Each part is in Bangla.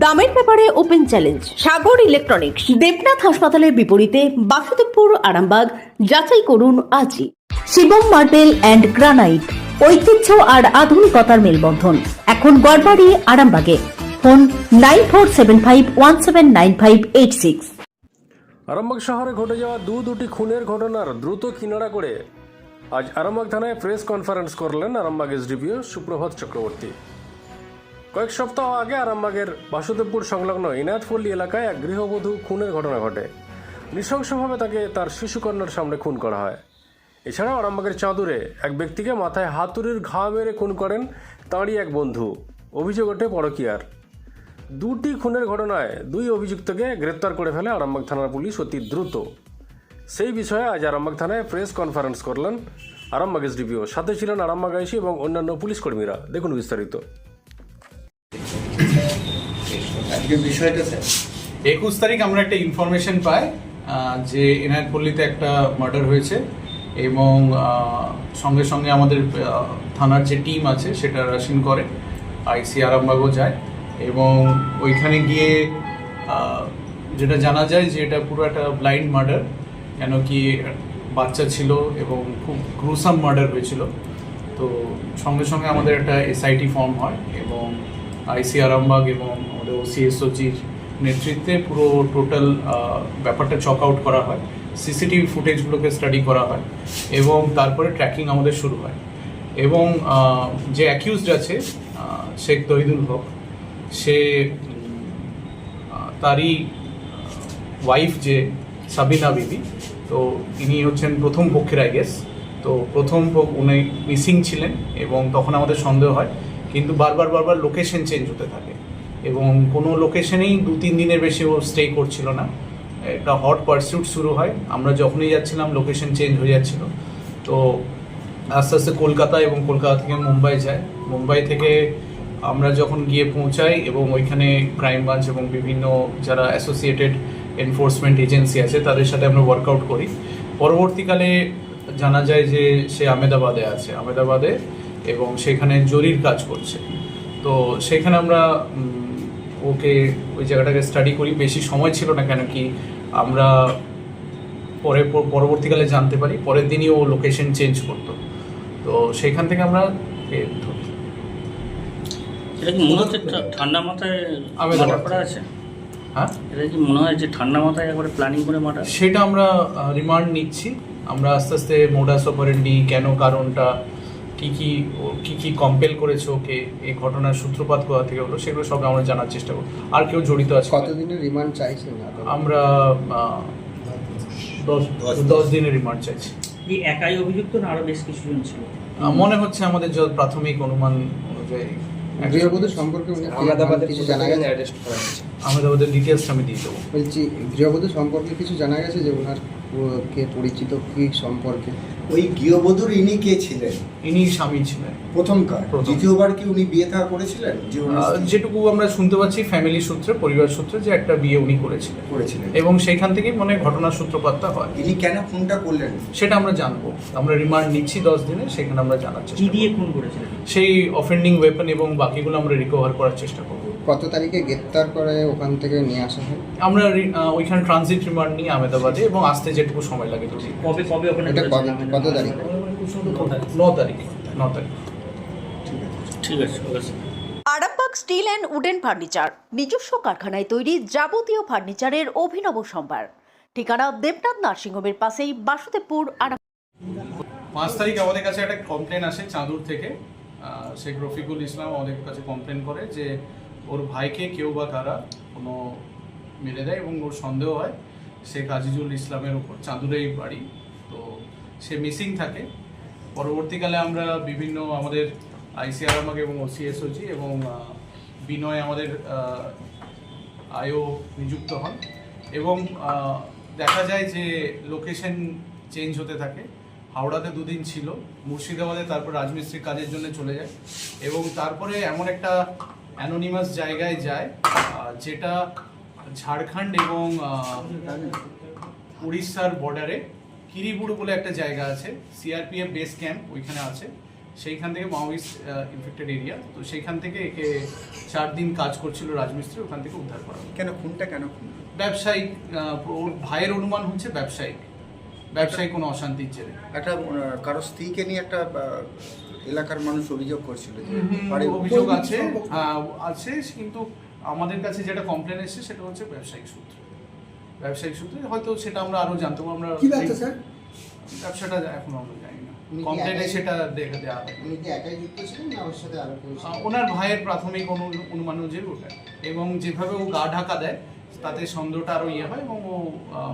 দামের ব্যাপারে open challenge, Sagar electronics, Debnath হাসপাতালের বিপরীতে বাসুদেবপুর, আরামবাগ, যাচাই করুন আজই। শিবম মার্বেল অ্যান্ড গ্রানাইট, ঐতিহ্য আর আধুনিকতার মেলবন্ধন। এখন গড়বাড়ি, আরামবাগে। Phone nine four seven five one seven nine five eight six. Arambagh শহরে ঘটে যাওয়া দু দুটি খুনের ঘটনার দ্রুত কিনারা করে আজ আরামবাগ থানায় প্রেস কনফারেন্স করলেন আরামবাগ এসডিপিও সুপ্রভাত চক্রবর্তী। কয়েক সপ্তাহ আগে আরামবাগের বাসুদেবপুর সংলগ্ন ইনাথপল্লী এলাকায় এক গৃহবধূ খুনের ঘটনা ঘটে। নৃশংসভাবে তাকে তার শিশুকন্যার সামনে খুন করা হয়। এছাড়াও আরামবাগের চাঁদুরে এক ব্যক্তিকে মাথায় হাতুড়ির ঘা মেরে খুন করেন তাঁরই এক বন্ধু। অভিযোগ ওঠে পরকিয়ার। দুটি খুনের ঘটনায় দুই অভিযুক্তকে গ্রেপ্তার করে ফেলে আরামবাগ থানার পুলিশ অতি দ্রুত। সেই বিষয়ে আজ আরামবাগ থানায় প্রেস কনফারেন্স করলেন আরামবাগ এসডিপিও। সাথে ছিলেন আরামবাগ আইসি এবং অন্যান্য পুলিশ কর্মীরা। দেখুন বিস্তারিত। বিষয়টা স্যার? একুশ তারিখ আমরা একটা ইনফরমেশন পাই যে এনায়তপল্লীতে একটা মার্ডার হয়েছে এবং সঙ্গে সঙ্গে আমাদের থানার যে টিম আছে সেটা রাশিন করে, আইসি আরামবাগও যায় এবং ওইখানে গিয়ে যেটা জানা যায় যে এটা পুরো একটা ব্লাইন্ড মার্ডার কেন কি বাচ্চা ছিল এবং খুব গ্রুসাম মার্ডার হয়েছিল। তো সঙ্গে সঙ্গে আমাদের একটা এসআইটি ফর্ম হয় এবং আইসি আরামবাগ এবং আমাদের ওসিএসওজির নেতৃত্বে পুরো টোটাল ব্যাপারটা চক আউট করা হয়। সিসিটিভি ফুটেজগুলোকে স্টাডি করা হয় এবং তারপরে ট্র্যাকিং আমাদের শুরু হয়। এবং যে অ্যাকিউজড আছে শেখ তহিদুল হক, সে তারই ওয়াইফ যে সাবিনা বিবি, তো তিনি হচ্ছেন প্রথম পক্ষের আই গেস তো প্রথম উনি মিসিং ছিলেন এবং তখন আমাদের সন্দেহ হয়, কিন্তু বারবার বারবার লোকেশন চেঞ্জ হতে থাকে। এবং কোনো লোকেশনেই দু, তিন দিনের বেশি ও স্টে করছিল না। একটা হট পারসিউট শুরু হয়। আমরা যখনই যাচ্ছিলাম লোকেশন চেঞ্জ হয়ে যাচ্ছিল। তো আস্তে আস্তে কলকাতা এবং কলকাতা থেকে মুম্বাই যায়। মুম্বাই থেকে আমরা যখন গিয়ে পৌঁছাই এবং ওইখানে ক্রাইম ব্রাঞ্চ এবং বিভিন্ন যারা অ্যাসোসিয়েটেড এনফোর্সমেন্ট এজেন্সি আছে, তাদের সাথে আমরা ওয়ার্কআউট করি। পরবর্তীকালে জানা যায় যে সে আমেদাবাদে আছে। আমেদাবাদে এবং সেখানে জরির কাজ করছে। তো সেখানে আমরা ওকে ওই জায়গাটাকে স্টাডি করি। বেশি সময় ছিল না কেন কি আমরা পরে পরবর্তীকালে জানতে পারি। পরের দিনই ও লোকেশন চেঞ্জ করতো। তো সেখান থেকে আমরা এটা কি ঠান্ডা মাথায় আবেদন করা আছে? হ্যাঁ? এটা কি মনে হয় যে ঠান্ডা মাথায় একবারে প্ল্যানিং করে সেটা আমরা রিমান্ড নিচ্ছি। আমরা আস্তে আস্তে মোডাস অপারেন্ডি কেন কারণটা কি কি কি কি কম্পেল করেছে ওকে এই ঘটনার সূত্রপাত কোথা থেকে হলো সেগুলো সব আমরা জানার চেষ্টা করব। আর কেউ জড়িত আছে। কতদিনের রিমান্ড চাইছেন? আমরা দশ দশ দিনের রিমান্ড চাইছি। কি একাই অভিযুক্ত না আরও বেশ কিছুজন ছিল? মনে হচ্ছে আমাদের যত প্রাথমিক অনুমান অনুযায়ী গৃহবধূ সম্পর্কে আহমেদাবাদের কিছু জানা গেছে? অ্যারেস্ট করা হয়েছে। আমাদের ডিটেলসটা আমি দিয়ে দেবো। বলছি গৃহবধূ সম্পর্কে কিছু জানা গেছে যে ওনার কে পরিচিত কি সম্পর্কে? ওই গৃহবধূর ইনি কে ছিলেন? ইনি স্বামী ছিলেন। প্রথমকার। প্রথম। দ্বিতীয়বার কি উনি বিয়ে থা করেছিলেন? যে উনি আহ, যেটুকু আমরা শুনতে পাচ্ছি ফ্যামিলি সূত্রে পরিবার সূত্রে যে একটা বিয়ে উনি করেছিলেন। করেছিলেন। এবং সেইখান থেকেই মনে হয় ঘটনার সূত্রপাতটা হয়। ইনি কেন ফোনটা করলেন? সেটা আমরা জানব। আমরা রিমান্ড নিচ্ছি দশ দিনে সেখানে আমরা জানার চেষ্টা কি দিয়ে। খুন করেছিলেন? সেই অফেন্ডিং ওয়েপন এবং বাকিগুলো আমরা রিকভার করার চেষ্টা করব। কত তারিখে গ্রেপ্তার করে ওখান থেকে নিয়ে আসা হয়? আমরা ওইখানে ট্রানজিট রিমান্ড নিই আহমেদাবাদে এবং আসতে যেটুকু সময় লাগে দুদিন কবে কবে ওখানে কত তারিখ? ন তারিখ। ন তারিখ। ঠিক আছে ঠিক আছে। Arambagh steel and wooden furniture নিজস্ব কারখানায় তৈরি যাবতীয় ফার্নিচারের অভিনব সম্ভার। ঠিকানা দেবনাথ নার্সিংহোমের পাশেই বাসুদেবপুর আরাম পাঁচ তারিখ আমাদের কাছে একটা কমপ্লেন আসে চাঁদুর থেকে। শেখ রফিকুল ইসলাম আমাদের কাছে কমপ্লেন করে যে ওর ভাইকে কেউ বা কারা কোনো মেরে দেয় এবং ওর সন্দেহ হয়, শেখ আজিজুল ইসলামের উপর চাঁদুরেই বাড়ি। তো সে মিসিং থাকে। পরবর্তীকালে আমরা বিভিন্ন আমাদের আইসিআর আমাকে এবং ওসিএসওজি এবং বিনয় আমাদের আয়ও নিযুক্ত হন। এবং দেখা যায় যে লোকেশন চেঞ্জ হতে থাকে। হাওড়াতে দুদিন ছিল, মুর্শিদাবাদে তারপর রাজমিস্ত্রির কাজের জন্য চলে যায়। এবং তারপরে এমন একটা অ্যানোনিমাস জায়গায় যায় যেটা ঝাড়খণ্ড এবং উড়িষ্যার বর্ডারে কিরিবুড় বলে একটা জায়গা আছে সিআরপিএফ বেস ক্যাম্প ওইখানে আছে। সেইখান থেকে মাওয়িস্ট ইনফেক্টেড এরিয়া তো সেইখান থেকে একে চার দিন কাজ করছিল রাজমিস্ত্রি ওখান থেকে উদ্ধার করা কেন খুনটা কেন খুন? ব্যবসায়িক ওর ভাইয়ের অনুমান হচ্ছে ব্যবসায়িক। ব্যবসায়িক কোনো অশান্তির জেরে। একটা কারও স্ত্রীকে নিয়ে একটা এলাকার মানুষ অভিযোগ করছিল অভিযোগ আছে আছে কিন্তু আমাদের কাছে যেটা কমপ্লেন এসেছে সেটা হচ্ছে ব্যবসায়িক সূত্রে। ব্যবসায়িক সূত্রে হয়তো সেটা আমরা আরও জানতে পারব আমরা কি ব্যবসা স্যার? ব্যবসাটা এখন আমরা জানি না। কমপ্লেনে একাই- সেটা দেখে দেওয়া উনি কি একাই যুক্ত ছিলেন না ওর সাথে আরও ওনার ভাইয়ের প্রাথমিক অনু- অনুমান অনুযায়ী ওটা। এবং যেভাবে ও গা ঢাকা দেয় তাতে সন্দেহটা আরও ইয়ে হয় এবং ও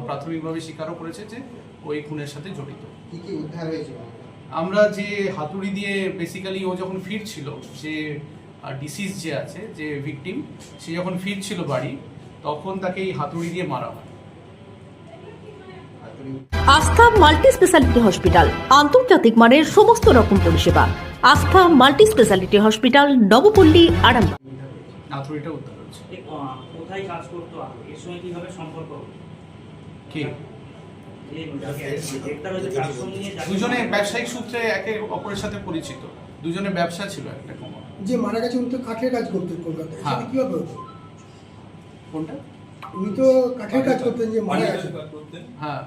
প্রাথমিকভাবে স্বীকারও করেছে যে ওই খুনের সাথে জড়িত। কি কি উদ্ধার হয়েছিল আমরা যে হাতুড়ি দিয়ে বেসিক্যালি ও যখন ফিরছিল যে ডিসিজ যে আছে যে ভিকটিম সে যখন ফিরছিল বাড়ি তখন তাকে এই হাতুড়ি দিয়ে মারা হয়। আস্থা মাল্টি স্পেশালিটি হসপিটাল আন্তর্জাতিক মানের সমস্ত রকম পরিষেবা। Astha multi speciality hospital Nabapally Arambagh. হাতুড়িটা উদ্ধার আহ, কোথায় কাজ করতো এর সঙ্গে কীভাবে সম্পর্ক? কে? দুজনে ব্যবসায়িক সূত্রে একে অপরের সাথে পরিচিত। দুজনে ব্যবসা ছিল একটা কমন যে মারা গেছে উনি তো কাঠের কাজ করতেন কলকাতায়। হ্যাঁ। কীভাবে কোনটা? উনি তো কাঠের কাজ করতেন যে মারা গেছে। হ্যাঁ।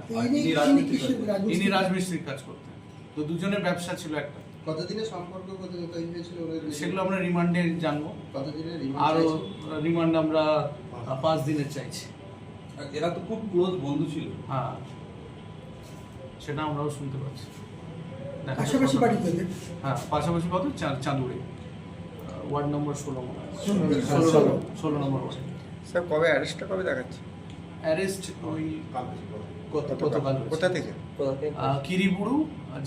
ইনি রাজমিস্ত্রির কাজ করতেন? তো দুজনের ব্যবসা ছিল একটা। কতদিনের সম্পর্ক কত হয়েছিল সেগুলো আমরা রিমান্ডে জানব। কতদিনের রিমান্ড আরও রিমান্ড আমরা পাঁচ দিনের চাইছি। আর এরা তো খুব ক্লোজ বন্ধু ছিল। হ্যাঁ। সেটা আমরাও শুনতে পাচ্ছি। পাশাপাশি বাড়ি হ্যাঁ পাশাপাশি কত? চাঁদুড়ে ওয়ার্ড নম্বর ষোলো ষোলো। ষোলো নম্বর ওয়ার্ড। স্যার কবে অ্যারেস্টটা কবে দেখাচ্ছে? অ্যারেস্ট ওই গতকাল কোথা থেকে? কিরিবুড়ু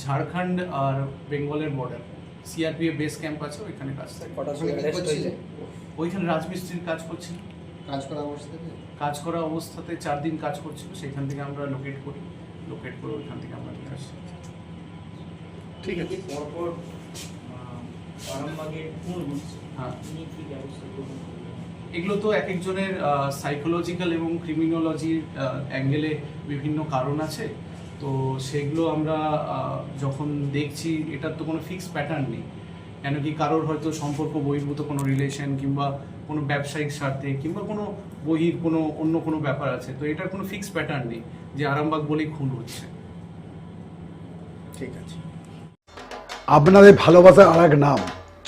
ঝাড়খণ্ড আর বেঙ্গলের বর্ডার সিআরপিএফ বেস ক্যাম্প আছে ওইখানে কাজ? ওইখানে রাজমিস্ত্রির কাজ করছিল। কাজ করা অবস্থাতে? কাজ করা অবস্থাতে চার দিন কাজ করছিল সেখান থেকে আমরা লোকেট করি। লোকেট করে ওইখান থেকে আমরা নিয়ে আসি ঠিক আছে। পরপর হ্যাঁ? এগুলো তো এক একজনের সাইকোলজিক্যাল এবং ক্রিমিনোলজির অ্যাঙ্গেলে বিভিন্ন কারণ আছে। তো সেগুলো আমরা আহ, যখন দেখছি এটার তো কোনো ফিক্স প্যাটার্ন নেই। কেন কি কারোর হয়তো সম্পর্ক বহির্ভূত কোনো রিলেশন কিংবা কোনো ব্যবসায়িক স্বার্থে কিংবা কোনো বহির কোনো অন্য কোনো ব্যাপার আছে তো এটার কোনো ফিক্স প্যাটার্ন নেই যে আরামবাগ বলেই খুন হচ্ছে। ঠিক আছে। আপনাদের ভালোবাসার আর এক নাম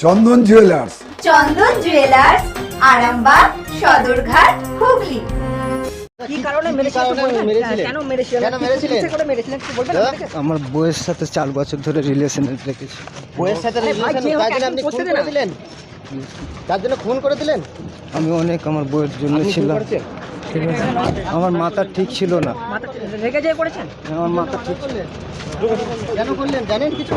চন্দন জুয়েলার্স চন্দন জুয়েলার্স আরামবাগ সদরঘাট হুগলি। কি কারণে মেরেছিলেন কেন মেরেছিলেন? কেন মেরেছিলেন? করে মেরেছিলেন একটু বলবেন আমার বউয়ের সাথে চার বছর ধরে রিলেশন রেখেছি বউয়ের সাথে তার জন্য ফোন করে দিলেন আমি অনেক আমার বউয়ের জন্য ছিলাম। ঠিক আছে। আমার মাথা ঠিক ছিল না। মাথা রেগে যেয়ে করেছেন? আমার মাথা ঠিক ছিল। কেন করলেন? জানেন কিছু?